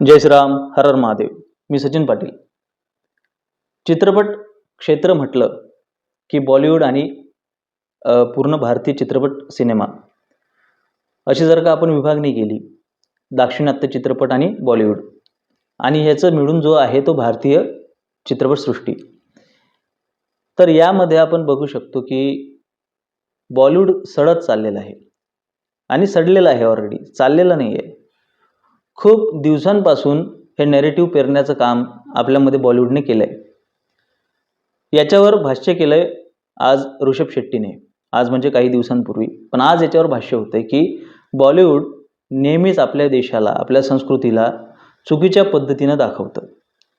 जय श्रीराम हर हर महादेव. मी सचिन पाटील. चित्रपट क्षेत्र म्हटलं की बॉलिवूड आणि पूर्ण भारतीय चित्रपट सिनेमा. अशी जर का आपण विभागणी केली दाक्षिणात्य चित्रपट आणि बॉलिवूड आणि ह्याचं मिळून जो आहे तो भारतीय चित्रपटसृष्टी तर यामध्ये आपण बघू शकतो की बॉलिवूड सडत चाललेलं आहे. आणि सडलेलं आहे ऑलरेडी चाललेलं नाही आहे खूप दिवसांपासून हे नेरेटिव्ह पेरण्याचं काम आपल्यामध्ये बॉलिवूडने केलं आहे याच्यावर भाष्य केलं आहे आज ऋषभ शेट्टीने. आज म्हणजे काही दिवसांपूर्वी. पण आज याच्यावर भाष्य होतं आहे की बॉलिवूड नेहमीच आपल्या देशाला आपल्या संस्कृतीला चुकीच्या पद्धतीनं दाखवतं.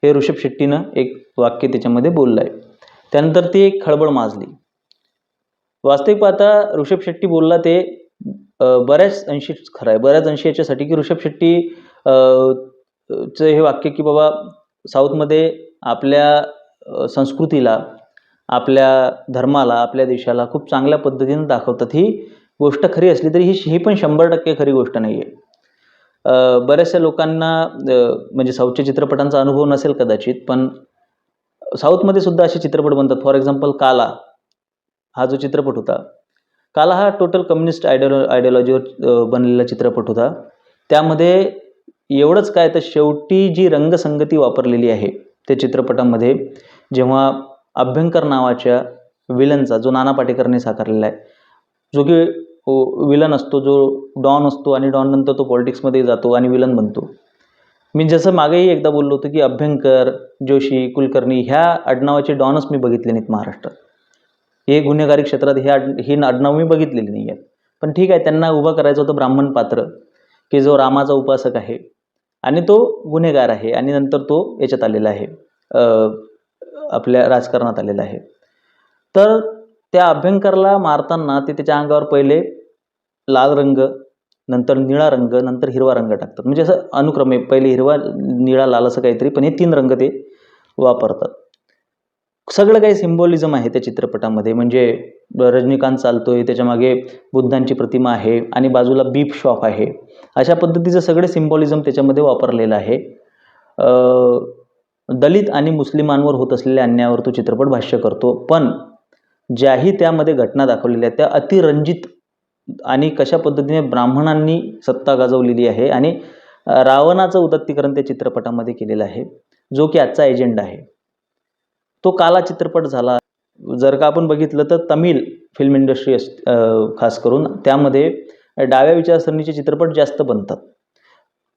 हे ऋषभ शेट्टीनं एक वाक्य त्याच्यामध्ये बोललं आहे त्यानंतर ती एक खळबळ माजली. वास्तविक पाहता ऋषभ शेट्टी बोलला ते बऱ्याच अंशी खरं आहे बऱ्याच अंशी याच्यासाठी की ऋषभ शेट्टी चं हे वाक्य की बाबा साऊथमध्ये आपल्या संस्कृतीला आपल्या धर्माला आपल्या देशाला खूप चांगल्या पद्धतीनं दाखवतात ही गोष्ट खरी असली तरी ही ही पण शंभर टक्के खरी गोष्ट नाही आहे बऱ्याचशा लोकांना म्हणजे साऊथच्या चित्रपटांचा अनुभव नसेल कदाचित पण साऊथमध्ये सुद्धा असे चित्रपट बनतात. फॉर एक्झाम्पल काला हा जो चित्रपट होता काला हा टोटल कम्युनिस्ट आयडिओ आयडिओलॉजीवर बनलेला चित्रपट होता. त्यामध्ये एवढंच काय तर शेवटी जी रंगसंगती वापरलेली आहे त्या चित्रपटामध्ये जेव्हा अभ्यंकर नावाच्या विलनचा जो नाना पाटेकरने साकारलेला आहे जो की विलन असतो जो डॉन असतो आणि डॉन नंतर तो पॉलिटिक्समध्ये जातो आणि विलन बनतो. मी जसं मागेही एकदा बोललो होतो की अभ्यंकर जोशी कुलकर्णी ह्या आडनावाचे डॉनच मी बघितले नाहीत महाराष्ट्रात. हे गुन्हेगारी क्षेत्रात हे आड ही आडनाव मी बघितलेली नाही आहेत पण ठीक आहे त्यांना उभं करायचं होतं ब्राह्मण पात्र की जो रामाचा उपासक आहे आणि तो गुन्हेगार आहे आणि नंतर तो याच्यात आलेला आहे. आपल्या राजकारणात आलेला आहे. तर त्या अभ्यंकरला मारताना ते त्याच्या अंगावर पहिले लाल रंग नंतर निळा रंग नंतर हिरवा रंग टाकतात. म्हणजे असं अनुक्रमे पहिले हिरवा निळा लाल असं काहीतरी पण हे तीन रंग ते वापरतात. सगळं काही सिम्बॉलिझम आहे त्या चित्रपटामध्ये. म्हणजे रजनीकांत चालतोय त्याच्यामागे बुद्धांची प्रतिमा आहे आणि बाजूला बीप शॉप आहे. अशा पद्धतीचं सगळे सिम्बॉलिझम त्याच्यामध्ये वापरलेलं आहे. दलित आणि मुस्लिमांवर होत असलेल्या अन्यायावर तो चित्रपट भाष्य करतो. पण ज्याही त्यामध्ये घटना दाखवलेल्या आहेत त्या अतिरंजित आणि कशा पद्धतीने ब्राह्मणांनी सत्ता गाजवलेली आहे आणि रावणाचं उदत्तीकरण त्या चित्रपटामध्ये केलेलं आहे जो की आजचा एजेंडा आहे. तो काला चित्रपट झाला. जर का आपण बघितलं तर तमिळ फिल्म इंडस्ट्री अस खास करून त्यामध्ये डाव्या विचारसरणीचे चित्रपट जास्त बनतात.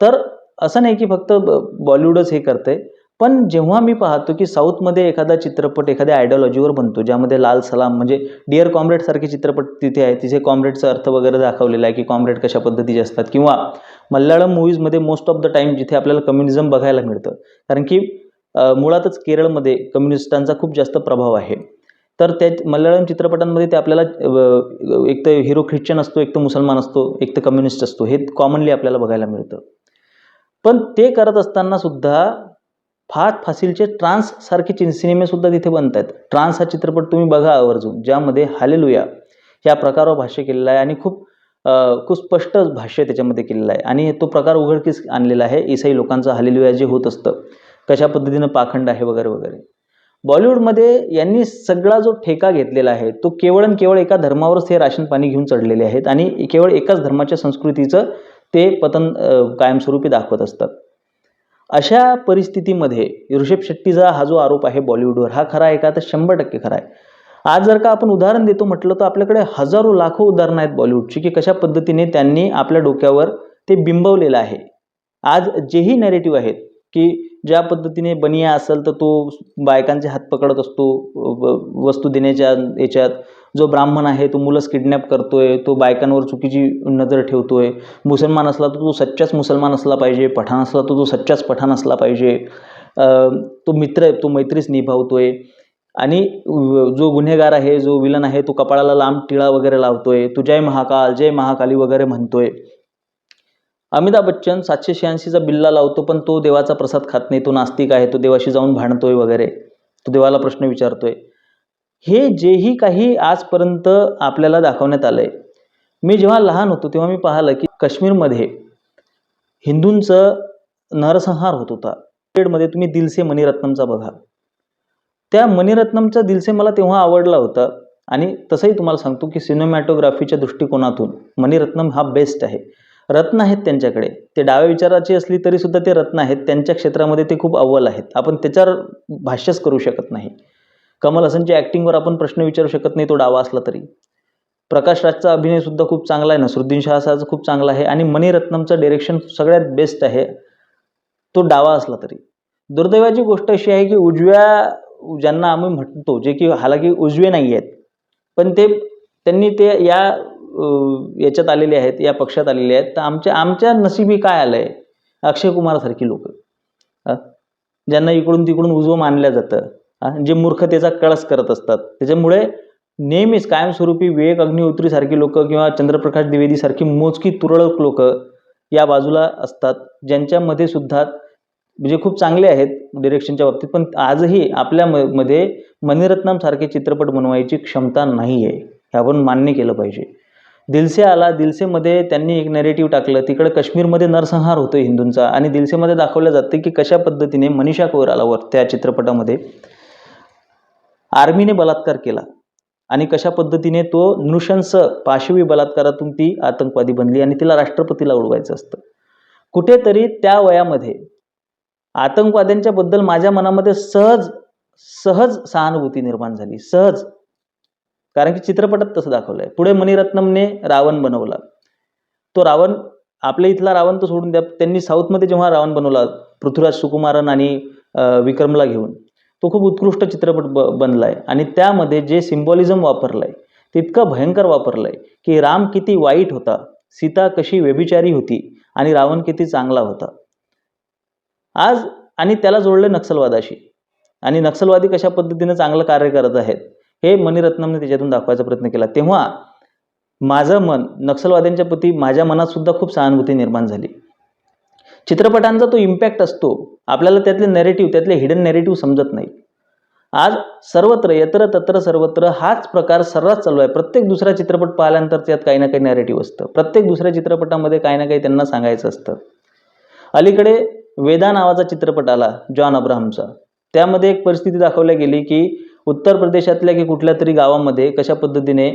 तर असं नाही की फक्त ब- बॉलिवूडच हे करते पण जेव्हा मी पाहतो की साऊथमध्ये एखादा चित्रपट एखाद्या आयडिओलॉजीवर बनतो ज्यामध्ये लाल सलाम म्हणजे डिअर कॉम्रेड सारखे चित्रपट तिथे आहे तिथे कॉम्रेडचा अर्थ वगैरे दाखवलेला आहे की कॉम्रेड कशा पद्धतीचे असतात किंवा मल्याळम मूवीजमध्ये मोस्ट ऑफ द टाईम जिथे आपल्याला कम्युनिझम बघायला मिळतं. कारण की मुळातच केरळमध्ये कम्युनिस्टांचा खूप जास्त प्रभाव आहे. तर त्या मल्याळम चित्रपटांमध्ये ते आपल्याला एक तर हिरो ख्रिश्चन असतो एक तर मुसलमान असतो एक तर कम्युनिस्ट असतो हे कॉमनली आपल्याला बघायला मिळतं. पण ते करत असताना सुद्धा फात फासिलचे ट्रान्स सारखे सिनेमे सिनेमेसुद्धा तिथे बनत आहेत. ट्रान्स हा चित्रपट तुम्ही बघा आवर्जून. ज्यामध्ये हालेलुया या प्रकारावर भाष्य केलेला आहे आणि खूप खूप स्पष्ट भाष्य त्याच्यामध्ये केलेलं आहे. आणि तो प्रकार उघडकीस आणलेला आहे. इसाई लोकांचं हालेलुया जे होत असतं कशा पद्धतीनं पाखंड आहे वगैरे वगैरे. बॉलिवूडमध्ये यांनी सगळा जो ठेका घेतलेला आहे तो केवळ आणि केवळ एका धर्मावरच हे राशन पाणी घेऊन चढलेले आहेत आणि केवळ एकाच धर्माच्या संस्कृतीचं ते पतन कायमस्वरूपी दाखवत असतात. अशा परिस्थितीमध्ये ऋषभ शेट्टीचा हा जो आरोप आहे बॉलिवूडवर हा खरा आहे का? तर शंभर टक्के खरा आहे. आज जर का आपण उदाहरण देतो म्हटलं तर आपल्याकडे हजारो लाखो उदाहरणं आहेत बॉलिवूडची की कशा पद्धतीने त्यांनी आपल्या डोक्यावर ते बिंबवलेलं आहे. आज जेही नॅरेटिव्ह आहेत की ज्या पद्धतीने बनिया असेल तर तो बायकांचे हात पकडत असतो वस्तू देण्याच्या याच्यात. जो ब्राह्मण आहे तो मुलंच किडनॅप करतो आहे तो बायकांवर चुकीची नजर ठेवतो आहे मुसलमान असला तर तो सच्चाच मुसलमान असला पाहिजे पठाण असला तर तो सच्चाच पठाण असला पाहिजे. तो मित्र आहे तो मैत्रीच निभावतो आहे आणि जो गुन्हेगार आहे जो विलन आहे तो कपाळाला लांब टिळा वगैरे लावतो आहे तो जय महाकाल जय महाकाली वगैरे म्हणतो आहे अमिताभ बच्चन सातशे शहाऐंशीचा बिल्ला लावतो पण तो देवाचा प्रसाद खात नाही. तो नास्तिक आहे तो देवाशी जाऊन भांडतोय वगैरे. तो देवाला प्रश्न विचारतोय. हे जेही काही आजपर्यंत आपल्याला दाखवण्यात आलं आहे मी जेव्हा लहान होतो तेव्हा मी पाहिलं की काश्मीरमध्ये हिंदूंचं नरसंहार होत होता. मध्ये तुम्ही दिलसे मणिरत्नमचा बघा. त्या मणिरत्नमचा दिलसे मला तेव्हा आवडला होता आणि तसंही तुम्हाला सांगतो की सिनेमॅटोग्राफीच्या दृष्टिकोनातून मणिरत्नम हा बेस्ट आहे. रत्न आहेत त्यांच्याकडे. ते डाव्या विचाराची असली तरी सुद्धा ते रत्न आहेत. त्यांच्या क्षेत्रामध्ये ते खूप अव्वल आहेत. आपण त्याच्यावर भाष्यच करू शकत नाही. कमल हसनच्या ॲक्टिंगवर आपण प्रश्न विचारू शकत नाही तो डावा असला तरी. प्रकाश राजचा अभिनयसुद्धा खूप चांगला आहे नसरुद्दीन शहाचा खूप चांगला आहे आणि मणिरत्नमचं डिरेक्शन सगळ्यात बेस्ट आहे. तो डावा असला तरी. दुर्दैवाची गोष्ट अशी आहे की उजव्या ज्यांना आम्ही म्हणतो जे की हालाकी उजवे नाही आहेत पण ते त्यांनी ते या याच्यात आलेले आहेत या पक्षात आलेले आहेत. तर आमच्या आमच्या नशिबी काय आलं आहे अक्षय कुमारसारखी लोक. ज्यांना इकडून तिकडून उजवं मानलं जातं. जे मूर्खतेचा कळस करत असतात. त्याच्यामुळे नेहमीच कायमस्वरूपी विवेक अग्निहोत्रीसारखी लोक किंवा चंद्रप्रकाश द्विवेदीसारखी मोजकी तुरळक लोक या बाजूला असतात ज्यांच्यामध्ये सुद्धा म्हणजे खूप चांगले आहेत डिरेक्शनच्या बाबतीत. पण आजही आपल्या म मध्ये मणिरत्नमसारखे चित्रपट बनवायची क्षमता नाही आहे हे आपण मान्य केलं पाहिजे. दिलसे आला दिलसेमध्ये त्यांनी एक नेरेटिव्ह टाकलं तिकडे काश्मीरमध्ये नरसंहार होतो हिंदूंचा आणि दिलसेमध्ये दाखवलं जातं की कशा पद्धतीने मनीषा कोइरालावर त्या चित्रपटामध्ये. आर्मीने बलात्कार केला आणि कशा पद्धतीने तो नृशंस पाशवी बलात्कारातून ती आतंकवादी बनली आणि तिला राष्ट्रपतीला उडवायचं असतं. कुठेतरी त्या वयामध्ये आतंकवाद्यांच्या बद्दल माझ्या मनामध्ये सहज सहज सहानुभूती निर्माण झाली सहज. कारण की चित्रपटात तसं दाखवलंय. पुढे मणिरत्नमने रावण बनवला. तो रावण आपल्या इथला रावण तो सोडून द्या. त्यांनी साऊथमध्ये जेव्हा रावण बनवला पृथ्वीराज सुकुमारन आणि विक्रमला घेऊन तो खूप उत्कृष्ट चित्रपट ब बनला आहे आणि त्यामध्ये जे सिम्बॉलिझम वापरलं आहे ते इतकं भयंकर वापरलं आहे की राम किती वाईट होता सीता कशी व्यभिचारी होती आणि रावण किती चांगला होता. आज आणि त्याला जोडलं नक्षलवादाशी. आणि नक्षलवादी कशा पद्धतीने चांगलं कार्य करत आहेत हे मणिरत्नमने त्याच्यातून दाखवायचा प्रयत्न केला. तेव्हा माझं मन नक्षलवाद्यांच्या प्रती माझ्या मनात सुद्धा खूप सहानुभूती निर्माण झाली. चित्रपटांचा तो इम्पॅक्ट असतो. आपल्याला त्यातले नेरेटिव्ह त्यातले हिडन नेरेटिव्ह समजत नाही. आज सर्वत्र यत्र तत्र सर्वत्र हाच प्रकार सर्रास चालू आहे. प्रत्येक दुसरा चित्रपट पाहिल्यानंतर त्यात काही ना काही नॅरेटिव्ह असतं. प्रत्येक दुसऱ्या चित्रपटामध्ये काही ना काही त्यांना सांगायचं असतं. अलीकडे वेदा नावाचा चित्रपट आला जॉन अब्राहमचा. त्यामध्ये एक परिस्थिती दाखवली गेली की उत्तर प्रदेशातल्या की कुठल्या तरी गावामध्ये कशा पद्धतीने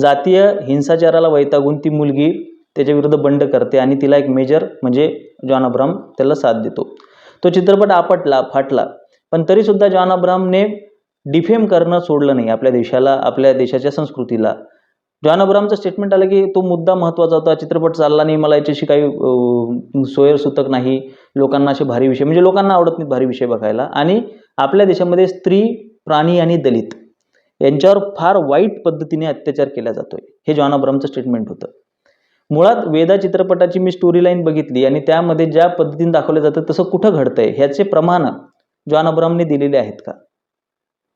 जातीय हिंसाचाराला वैतागून ती मुलगी त्याच्या विरुद्ध बंड करते आणि तिला एक मेजर म्हणजे जॉन अब्राम त्याला साथ देतो. तो चित्रपट आपटला फाटला. पण तरीसुद्धा जॉन अब्रामने डिफेम करणं सोडलं नाही आपल्या देशाला आपल्या देशाच्या संस्कृतीला. जॉन अब्रामचं स्टेटमेंट आलं की तो मुद्दा महत्त्वाचा होता चित्रपट चालला नाही मला याच्याशी काही सोयरसूतक नाही लोकांना असे भारी विषय म्हणजे लोकांना आवडत नाहीत भारी विषय बघायला. आणि आपल्या देशामध्ये स्त्री प्राणी आणि दलित यांच्यावर फार वाईट पद्धतीने अत्याचार केला जातोय. हे जॉन अब्रामचं स्टेटमेंट होतं. मुळात वेदा चित्रपटाची मी स्टोरी लाईन बघितली आणि त्यामध्ये ज्या पद्धतीने दाखवलं जातं तसं कुठं घडतंय? ह्याचे प्रमाण जॉन अब्रामने दिलेले आहेत का?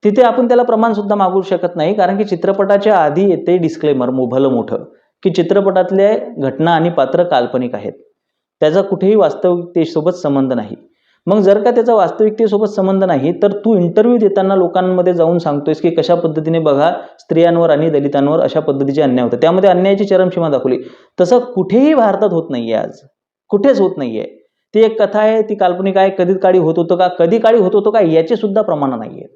तिथे आपण त्याला प्रमाण सुद्धा मागू शकत नाही कारण की चित्रपटाच्या आधी येते डिस्क्लेमर भलं मोठं की चित्रपटातल्या घटना आणि पात्र काल्पनिक आहेत. त्याचा कुठेही वास्तविकतेसोबत संबंध नाही. मग जर का त्याचा वास्तविकतेसोबत संबंध नाही तर तू इंटरव्ह्यू देताना लोकांमध्ये जाऊन सांगतोयस की कशा पद्धतीने बघा स्त्रियांवर आणि दलितांवर अशा पद्धतीचे अन्याय होतात. त्यामध्ये अन्यायाची चरमसीमा दाखवली. तसं कुठेही भारतात होत नाहीये आज. कुठेच होत नाहीये. ती एक कथा आहे ती काल्पनिक आहे. कधी काळी होत होतं का? कधी काळी होत होतं का? याचे सुद्धा प्रमाण नाहीये.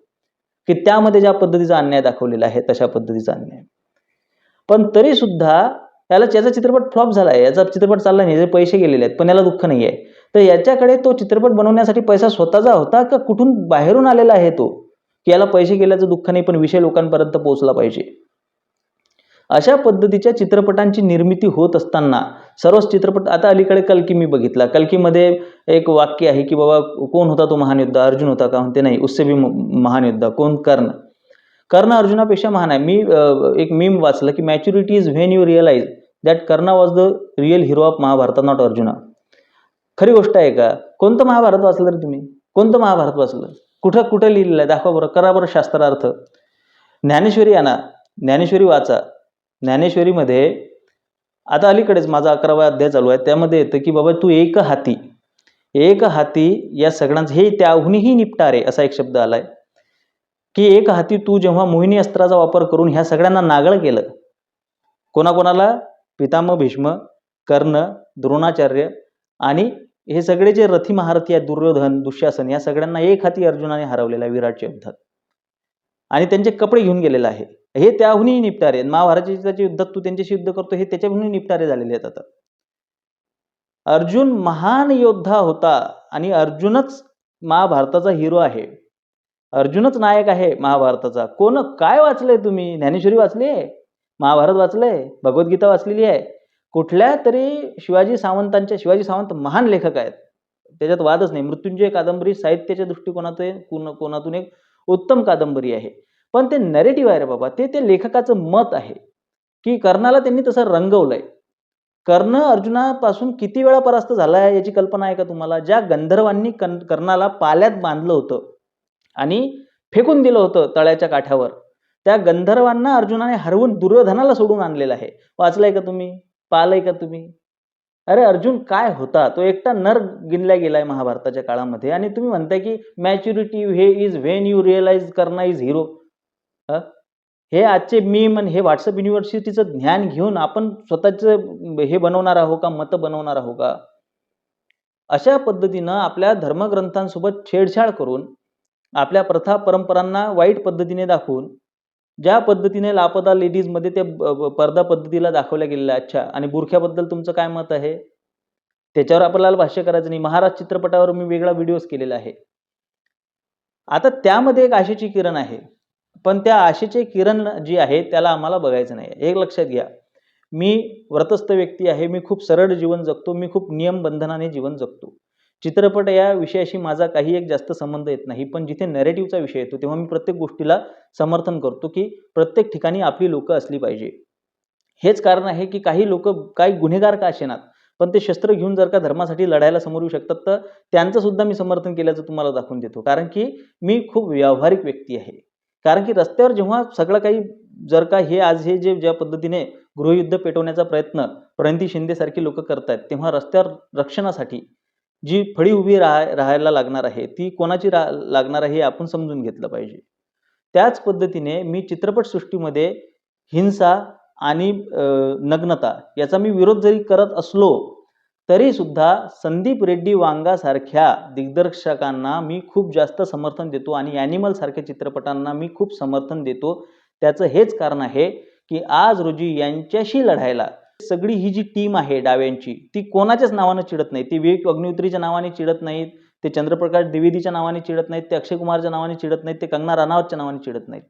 की त्यामध्ये ज्या पद्धतीचा अन्याय दाखवलेला आहे तशा पद्धतीचा अन्याय. पण तरी सुद्धा याला त्याचा चित्रपट फ्लॉप झाला आहे याचा चित्रपट चालला नाही. याचे पैसे गेलेले आहेत. पण याला दुःख नाही आहे तर याच्याकडे तो चित्रपट बनवण्यासाठी पैसा स्वतःचा होता का कुठून बाहेरून आलेला आहे तो? की याला पैसे गेल्याचं दुःख नाही पण विषय लोकांपर्यंत पोहोचला पाहिजे. अशा पद्धतीच्या चित्रपटांची निर्मिती होत असताना सर्वच चित्रपट आता अलीकडे कलकी मी बघितला. कल्कीमध्ये एक वाक्य आहे की बाबा कोण होता तो महान योद्धा? अर्जुन होता का? म्हणते नाही उससे भी म- महान योद्धा. कोण? कर्ण. कर्ण अर्जुनापेक्षा महान आहे. मी एक मीम वाचलं की maturity is when you realise that Karna was the real hero of Mahabharat not Arjuna खरी गोष्ट आहे का? कोणतं महाभारत वाचलं रे तुम्ही? कोणतं महाभारत वाचलं? कुठं कुठं लिहिलेलं आहे? दाखवा बरं. करा बरं शास्त्रार्थ. ज्ञानेश्वरी आणा ज्ञानेश्वरी वाचा. ज्ञानेश्वरीमध्ये आता अलीकडेच माझा अकरावा अध्याय चालू आहे. त्यामध्ये येतं की बाबा तू एक हाती एक हाती या सगळ्यांचं हे त्याहूनही निपटारे असा एक शब्द आलाय. की एक हाती तू जेव्हा मोहिनी अस्त्राचा वापर करून ह्या सगळ्यांना नागळ केलं कोणाकोणाला? पितामह भीष्म कर्ण द्रोणाचार्य आणि हे सगळे जे रथी महारथी आहेत दुर्योधन दुःशासन या सगळ्यांना एक हाती अर्जुनाने हरवलेला विराटच्या युद्धात आणि त्यांचे कपडे घेऊन गेलेला आहे हे त्याहूनही निपटारे महाभारताच्या युद्धात तू त्यांच्याशी युद्ध करतो हे त्याच्याहूनही निपटारे झालेले आहेत आता. अर्जुन महान योद्धा होता आणि अर्जुनच महाभारताचा हिरो आहे. अर्जुनच नायक आहे महाभारताचा. कोण? काय वाचलंय तुम्ही? ज्ञानेश्वरी वाचली आहे महाभारत वाचलंय? भगवद्गीता वाचलेली आहे? कुठल्या तरी शिवाजी सावंतांच्या शिवाजी सावंत महान लेखक आहेत. त्याच्यात वादच नाही. मृत्युंजय कादंबरी साहित्याच्या दृष्टिकोनातून कोण- कोनातून एक उत्तम कादंबरी आहे. पण ते नरेटिव्ह आहे रे बाबा. ते ते लेखकाचं मत आहे. की कर्णाला त्यांनी तसं रंगवलंय. कर्ण अर्जुनापासून किती वेळा परास्त झाला आहे याची कल्पना आहे का तुम्हाला? ज्या गंधर्वांनी कन कर्णाला पाल्यात बांधलं होतं आणि फेकून दिलं होतं तळ्याच्या काठावर त्या गंधर्वांना अर्जुनाने हरवून दुर्योधनाला सोडून आणलेलं आहे. वाचलंय का तुम्ही? पाहिलंय का तुम्ही? अरे अर्जुन काय होता? तो एकटा नर गिनला गेलाय महाभारताच्या काळामध्ये आणि तुम्ही म्हणताय की मॅच्युरिटी हे is when you realise Karna is hero हे आजचे मीम आणि हे व्हॉट्सअप युनिव्हर्सिटीचं ज्ञान घेऊन आपण स्वतःचं हे बनवणार आहो का? मतं बनवणार आहो का? अशा पद्धतीनं आपल्या धर्मग्रंथांसोबत छेडछाड करून आपल्या प्रथा परंपरांना वाईट पद्धतीने दाखवून ज्या पद्धतीने लापता लेडीजमध्ये ते ब- पर्दा पद्धतीला दाखवल्या गेलेल्या अच्छा. आणि बुरख्याबद्दल तुमचं काय मत आहे? त्याच्यावर आपल्याला भाष्य करायचं नाही. महाराज चित्रपटावर मी वेगळा व्हिडिओज केलेला आहे. आता त्यामध्ये एक आशेची किरण आहे. पण त्या आशेचे किरण जी आहे त्याला आम्हाला बघायचं नाही. एक लक्षात घ्या. मी व्रतस्थ व्यक्ती आहे. मी खूप सरळ जीवन जगतो. मी खूप नियम बंधनाने जीवन जगतो. चित्रपट या विषयाशी माझा काही एक जास्त संबंध येत नाही पण जिथे नॅरेटिव्हचा विषय येतो तेव्हा मी प्रत्येक गोष्टीला समर्थन करतो की प्रत्येक ठिकाणी आपली लोकं असली पाहिजे. हेच कारण आहे की काही लोक काही गुन्हेगार का असेनात पण ते शस्त्र घेऊन जर का धर्मासाठी लढायला समोर येऊ शकतात तर त्यांचं सुद्धा मी समर्थन केल्याचं तुम्हाला दाखवून देतो. कारण की मी खूप व्यावहारिक व्यक्ती आहे. कारण की रस्त्यावर जेव्हा सगळं काही जर का हे आज हे जे ज्या पद्धतीने गृहयुद्ध पेटवण्याचा प्रयत्न प्रणिती शिंदेसारखी लोक करत आहेत तेव्हा रस्त्यावर रक्षणासाठी जी फळी उभी राहाय राहायला लागणार आहे ती कोणाची रा लागणार आहे हे आपण समजून घेतलं पाहिजे. त्याच पद्धतीने मी चित्रपटसृष्टीमध्ये हिंसा आणि नग्नता याचा मी विरोध जरी करत असलो तरी सुद्धा संदीप रेड्डी वांगासारख्या दिग्दर्शकांना मी खूप जास्त समर्थन देतो आणि ॲनिमल सारख्या चित्रपटांना मी खूप समर्थन देतो. त्याचं हेच कारण आहे की आज रोजी यांच्याशी लढायला सगळी ही जी टीम आहे डाव्यांची ती कोणाच्याच नावानं चिडत नाही ती विवेक अग्निहोत्रीच्या नावाने चिडत नाहीत ते चंद्रप्रकाश द्विवेदीच्या नावाने चिडत नाहीत ते अक्षय कुमारच्या नावाने चिडत नाहीत ते कंगना राणावतच्या नावाने चिडत नाहीत.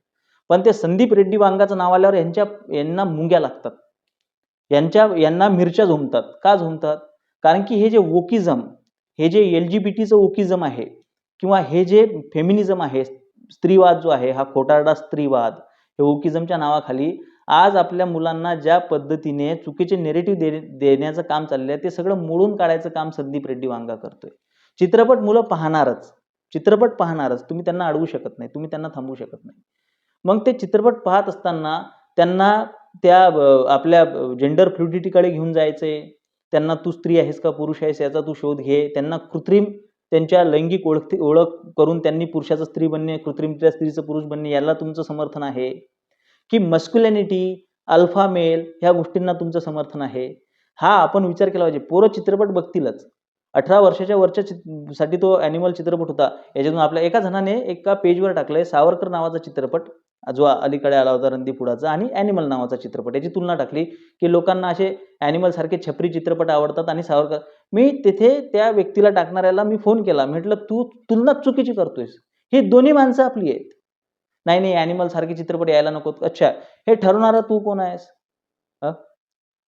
पण ते संदीप रेड्डी वांगाचं नाव आल्यावर यांच्या यांना मुंग्या लागतात. यांच्या यांना मिरच्या झोमतात. का झोमतात? कारण की हे जे वोकिझम हे जे एल जी बी टीचं वोकिझम आहे किंवा हे जे फेमिनिझम आहे स्त्रीवाद जो आहे हा खोटारडा स्त्रीवाद हे वोकिझमच्या नावाखाली आज आपल्या मुलांना ज्या पद्धतीने चुकीचे नेरेटिव्ह दे देण्याचं काम चाललं आहे ते सगळं मोडून काढायचं काम संदीप रेड्डी वांगा करतोय. चित्रपट मुलं पाहणारच. चित्रपट पाहणारच. तुम्ही त्यांना अडवू शकत नाही. तुम्ही त्यांना थांबवू शकत नाही. मग ते चित्रपट पाहत असताना त्यांना त्या आपल्या जेंडर फ्लुडिटीकडे घेऊन जायचंय त्यांना तू स्त्री आहेस का पुरुष आहेस याचा तू शोध घे. त्यांना कृत्रिम त्यांच्या लैंगिक ओळख ओळख करून त्यांनी पुरुषाचं स्त्री बनणे कृत्रिमरित्या स्त्रीचं पुरुष बनणे याला तुमचं समर्थन आहे. की मस्क्युलॅनिटी अल्फा मेल ह्या गोष्टींना तुमचं समर्थन आहे. हा आपण विचार केला पाहिजे. पोरं चित्रपट बघतीलच. अठरा वर्षाच्या वरच्या चित साठी तो ॲनिमल चित्रपट होता. याच्यातून आपल्या एका जणाने एका पेजवर टाकलंय सावरकर नावाचा चित्रपट. जो अलीकडे आला होता रणदीपुडाचा आणि ॲनिमल नावाचा चित्रपट. याची तुलना टाकली की लोकांना असे ॲनिमल सारखे छपरी चित्रपट आवडतात आणि सावरकर मी तिथे त्या व्यक्तीला टाकणाऱ्याला मी फोन केला. म्हटलं तू तुलना चुकीची करतोयस. ही दोन्ही माणसं आपली आहेत. नाही नाही अॅनिमल सारखे चित्रपट यायला नको. अच्छा हे ठरवणारा तू कोण आहेस?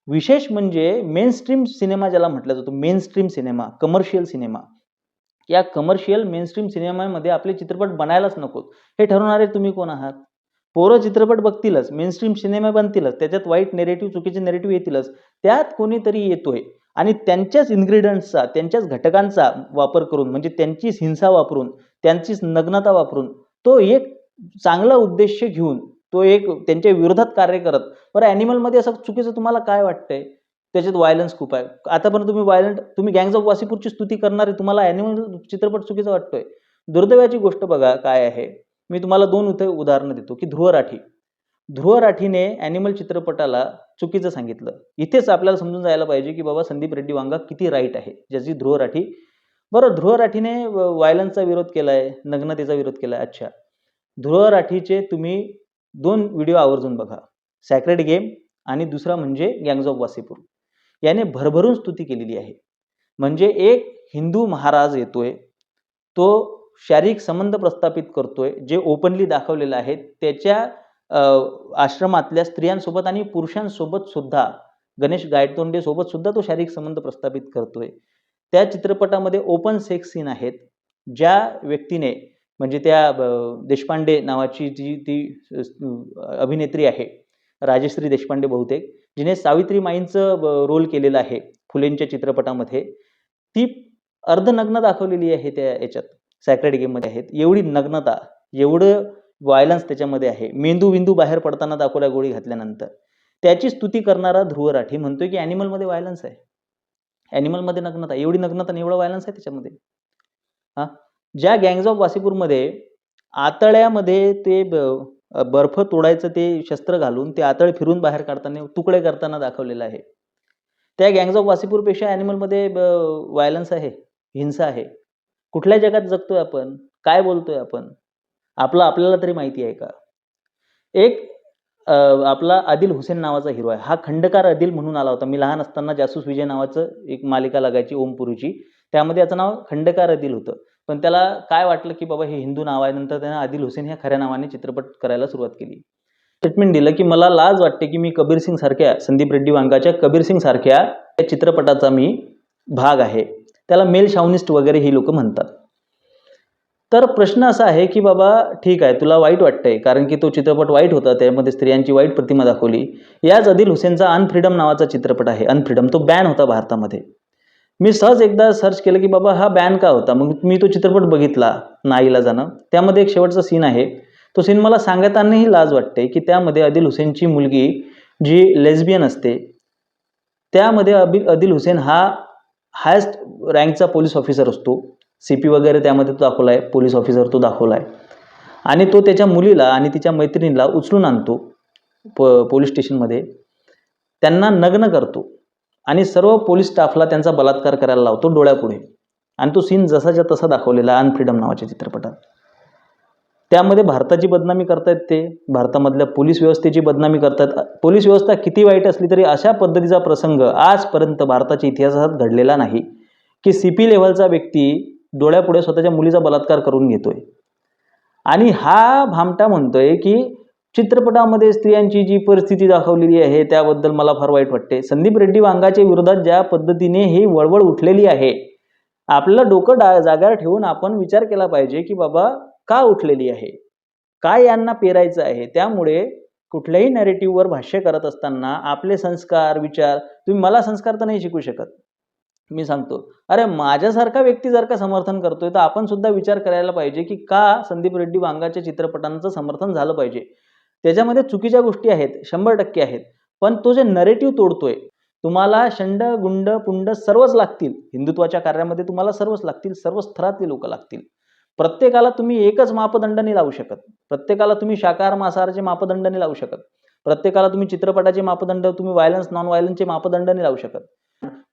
विशेष म्हणजे मेन स्ट्रीम सिनेमा ज्याला म्हटला जातो mainstream cinema commercial cinema या कमर्शियल मेन स्ट्रीम सिनेमामध्ये आपले चित्रपट बनायलाच नकोत. हे ठरवणारे तुम्ही कोण आहात? पोरं चित्रपट बघतीलच मेन स्ट्रीम सिनेमा बनतीलच त्याच्यात वाईट नेरेटिव्ह चुकीचे नेरेटिव्ह येतीलच. त्यात कोणीतरी येतोय आणि त्यांच्याच इन्ग्रेडियंट्सचा त्यांच्याच घटकांचा वापर करून म्हणजे त्यांचीच हिंसा वापरून त्यांचीच नग्नता वापरून तो एक चांगला उद्देश घेऊन तो एक त्यांच्या विरोधात कार्य करत. बरं ॲनिमलमध्ये असं चुकीचं तुम्हाला काय वाटतंय? त्याच्यात व्हायलन्स खूप आहे. आतापर्यंत तुम्ही व्हायलंट तुम्ही गँग्स ऑफ वासीपूरची स्तुती करणारे तुम्हाला ॲनिमल चित्रपट चुकीचा वाटतोय. दुर्दैवाची गोष्ट बघा काय आहे. मी तुम्हाला दोन इथे उदाहरणं देतो की ध्रुव राठी. ध्रुव राठीने ॲनिमल चित्रपटाला चुकीचं सांगितलं. इथेच आपल्याला समजून जायला पाहिजे की बाबा संदीप रेड्डी वांगा किती राईट आहे ज्याची ध्रुव राठी. बरं ध्रुव राठीने व्हायलन्सचा विरोध केला आहे नग्नतेचा विरोध केला आहे अच्छा. ध्रुव राठीचे तुम्ही दोन व्हिडिओ आवर्जून बघा. सॅक्रेड गेम आणि दुसरा म्हणजे गँग्ज ऑफ वासेपूर याने भरभरून स्तुती केलेली आहे. म्हणजे एक हिंदू महाराज येतोय तो शारीरिक संबंध प्रस्थापित करतोय जे ओपनली दाखवलेलं आहे त्याच्या आश्रमातल्या स्त्रियांसोबत आणि पुरुषांसोबत सुद्धा गणेश गायतोंडे सोबत सुद्धा तो शारीरिक संबंध प्रस्थापित करतोय. त्या चित्रपटामध्ये ओपन सेक्स सीन आहेत ज्या व्यक्तीने म्हणजे त्या देशपांडे नावाची जी ती अभिनेत्री आहे राजश्री देशपांडे बहुतेक जिने सावित्री माईंचं रोल केलेलं आहे फुलेंच्या चित्रपटामध्ये ती अर्धनग्न दाखवलेली आहे त्या याच्यात सॅक्रेड गेममध्ये आहेत. एवढी नग्नता एवढं व्हायलन्स त्याच्यामध्ये आहे. मेंदू बिंदू बाहेर पडताना दाखवल्या गोळी घातल्यानंतर. त्याची स्तुती करणारा ध्रुव राठी म्हणतोय की ॲनिमलमध्ये व्हायलन्स आहे. ॲनिमलमध्ये नग्नता एवढी नग्नता आणि एवढं व्हायलन्स आहे त्याच्यामध्ये. हां? ज्या गँग्ज ऑफ वासीपूरमध्ये आतळ्यामध्ये ते ब- बर्फ तोडायचं ते शस्त्र घालून ते आतळे फिरून बाहेर काढताना तुकडे करताना दाखवलेलं आहे. त्या गँग्ज ऑफ वासीपूरपेक्षा ॲनिमलमध्ये व्हायलन्स आहे हिंसा आहे. कुठल्या जगात जगतोय आपण? काय बोलतोय आपण? आपलं आपल्याला तरी माहिती आहे का? एक आपला आदिल हुसेन नावाचा हिरो आहे. हा खंडकार आदिल म्हणून आला होता. मी लहान असताना जासूस विजय नावाचं एक मालिका लागायची ओमपुरीची. त्यामध्ये याचं नाव खंडकार आदिल होतं. पण त्याला काय वाटलं की बाबा हे हिंदू नाव आहे नंतर त्यानं आदिल हुसेन ह्या खऱ्या नावाने चित्रपट करायला सुरुवात केली. स्टेटमेंट दिलं की मला लाज वाटते की मी कबीर सिंग सारख्या संदीप रेड्डी वांगाच्या कबीर सिंग सारख्या या चित्रपटाचा मी भाग आहे. त्याला मेल शावनिस्ट वगैरे ही लोक म्हणतात. तर प्रश्न असा आहे की बाबा ठीक आहे तुला वाईट वाटतंय कारण की तो चित्रपट वाईट होता त्यामध्ये स्त्रियांची वाईट प्रतिमा दाखवली. याच आदिल हुसेनचा अनफ्रीडम नावाचा चित्रपट आहे अनफ्रीडम तो बॅन होता भारतामध्ये. मी सहज एकदा सर्च केलं की बाबा हा बॅन का होता? मग मी तो चित्रपट बघितला नाईला जाणं. त्यामध्ये एक शेवटचा सीन आहे. तो सीन मला सांगतानाही लाज वाटते की त्यामध्ये आदिल हुसेनची मुलगी जी लेस्बियन असते त्यामध्ये अबि आदिल हुसेन हा हायस्ट रँकचा पोलीस ऑफिसर असतो. सी पी वगैरे त्यामध्ये तो दाखवला आहे पोलीस ऑफिसर तो दाखवला आहे आणि तो त्याच्या मुलीला आणि तिच्या मैत्रिणीला उचलून आणतो प पोलीस स्टेशनमध्ये त्यांना नग्न करतो. आणि सर्व पोलीस स्टाफला त्यांचा बलात्कार करायला लावतो डोळ्यापुढे. आणि तो सीन जसाच्या तसा दाखवलेला अनफ्रीडम नावाच्या चित्रपटात. त्यामध्ये भारताची बदनामी करतायत ते भारतामधल्या पोलीस व्यवस्थेची बदनामी करतात पोलीस व्यवस्था किती वाईट असली तरी अशा पद्धतीचा प्रसंग आजपर्यंत भारताच्या इतिहासात घडलेला नाही की सी पी लेव्हलचा व्यक्ती डोळ्यापुढे स्वतःच्या मुलीचा बलात्कार करून घेतोय. आणि हा भामटा म्हणतोय की चित्रपटामध्ये स्त्रियांची जी परिस्थिती दाखवलेली आहे त्याबद्दल मला फार वाईट वाटते. संदीप रेड्डी वांगाच्या विरोधात ज्या पद्धतीने ही वळवळ उठलेली आहे आपलं डोकं डा जाग्यावर ठेवून आपण विचार केला पाहिजे की बाबा का उठलेली आहे? काय यांना पेरायचं आहे? त्यामुळे कुठल्याही नॅरेटिव्हवर भाष्य करत असताना आपले संस्कार विचार तुम्ही मला संस्कार तर नाही शिकू शकत. मी सांगतो अरे माझ्यासारखा व्यक्ती जर का समर्थन करतोय तर आपण सुद्धा विचार करायला पाहिजे की का संदीप रेड्डी वांगाच्या चित्रपटांचं समर्थन झालं पाहिजे? त्याच्यामध्ये चुकीच्या गोष्टी आहेत शंभर टक्के आहेत. पण तो जे नरेटिव्ह तोडतोय तुम्हाला शंड गुंड पुंड सर्वच लागतील. हिंदुत्वाच्या कार्यामध्ये तुम्हाला सर्वच लागतील सर्व स्तरातले लोक लागतील. प्रत्येकाला तुम्ही एकच मापदंड नाही लावू शकत. प्रत्येकाला तुम्ही शाकाहार मांसाहाराचे मापदंड नाही लावू शकत. प्रत्येकाला तुम्ही चित्रपटाचे मापदंड तुम्ही व्हायलन्स नॉन व्हायलन्सचे मापदंड नाही लावू शकत.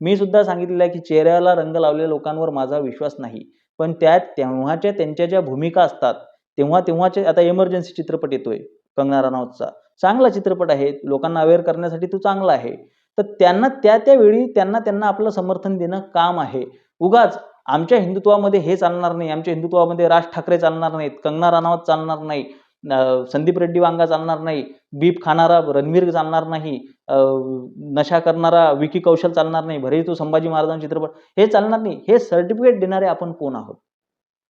मी सुद्धा सांगितलेलं आहे की चेहऱ्याला रंग लावलेल्या लोकांवर माझा विश्वास नाही. पण त्यात तेव्हाच्या त्यांच्या ज्या भूमिका असतात तेव्हा तेव्हाचे आता एमर्जन्सी चित्रपट येतोय. कंगना रनौतचा चांगला चित्रपट आहे. लोकांना अवेअर करण्यासाठी तो चांगला आहे. तर त्यांना त्या त्या वेळी त्यांना त्यांना आपलं समर्थन देणं काम आहे. उगाच आमच्या हिंदुत्वामध्ये हे चालणार नाही. आमच्या हिंदुत्वामध्ये राज ठाकरे चालणार नाहीत. कंगना रनौत चालणार नाही. संदीप रेड्डी वांगा चालणार नाही. बीप खाणारा रणवीर चालणार नाही. नशा करणारा विकी कौशल चालणार नाही. भरे तो संभाजी महाराजांचा चित्रपट हे चालणार नाही. हे सर्टिफिकेट देणारे आपण कोण आहोत?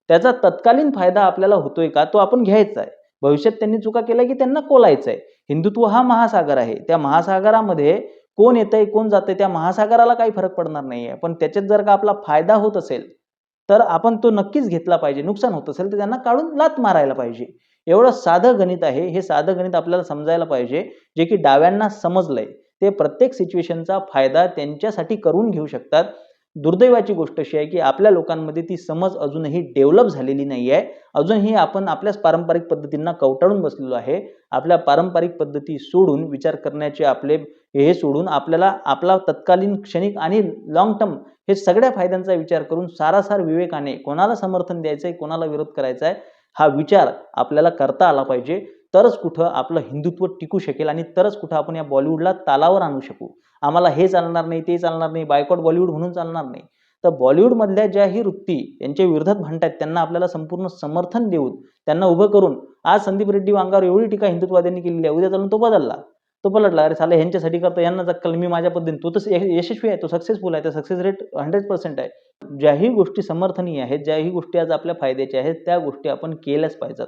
त्याचा तत्कालीन फायदा आपल्याला होतोय का? तो आपण घ्यायचा आहे. भविष्यात त्यांनी चुका केल्या की त्यांना कोलायचं आहे हिंदुत्व हा महासागर आहे. त्या महासागरामध्ये कोण येतंय कोण जाते त्या महासागराला काही फरक पडणार नाही आहे पण त्याच्यात जर का आपला फायदा होत असेल तर आपण तो नक्कीच घेतला पाहिजे. नुकसान होत असेल तर त्यांना काढून लात मारायला पाहिजे. एवढं साधं गणित आहे. हे साधं गणित आपल्याला समजायला पाहिजे जे की डाव्यांना समजलंय. ते प्रत्येक सिच्युएशनचा फायदा त्यांच्यासाठी करून घेऊ शकतात. दुर्दैवाची गोष्ट अशी आहे की आपल्या लोकांमध्ये ती समज अजूनही डेव्हलप झालेली नाही आहे अजूनही आपण आपल्याच पारंपरिक पद्धतींना कवटाळून बसलेलो आहे. आपल्या पारंपरिक पद्धती सोडून विचार करण्याचे आपले हे सोडून आपल्याला आपला तत्कालीन क्षणिक आणि लॉंग टर्म हे सगळ्या फायद्यांचा विचार करून सारासार विवेकाने कोणाला समर्थन द्यायचं आहे कोणाला विरोध करायचा आहे हा विचार आपल्याला करता आला पाहिजे. तरच कुठं आपलं हिंदुत्व टिकू शकेल आणि तरच कुठं आपण या बॉलिवूडला तालावर आणू शकू. आम्हाला हे चालणार नाही ते चालणार नाही बायकॉट बॉलिवूड म्हणून चालणार नाही. तर बॉलिवूडमधल्या ज्याही वृत्ती यांच्या विरोधात म्हणतात त्यांना आपल्याला संपूर्ण समर्थन देऊन त्यांना उभं करून आज संदीप रेड्डी वांगावर एवढी टीका हिंदुत्ववाद्यांनी केलेली आहे उद्या चालून तो बदलला. तो पलटला अरे साला ह्यांच्यासाठी करता यांना जक्कल मी माझ्या पद्धतीने तो तर यशस्वी आहे तो सक्सेसफुल आहे तर सक्सेस रेट हंड्रेड पर्सेंट आहे. ज्याही गोष्टी समर्थनीय आहेत ज्याही गोष्टी आज आपल्या फायद्याच्या आहेत त्या गोष्टी आपण केल्याच पाहिजेत.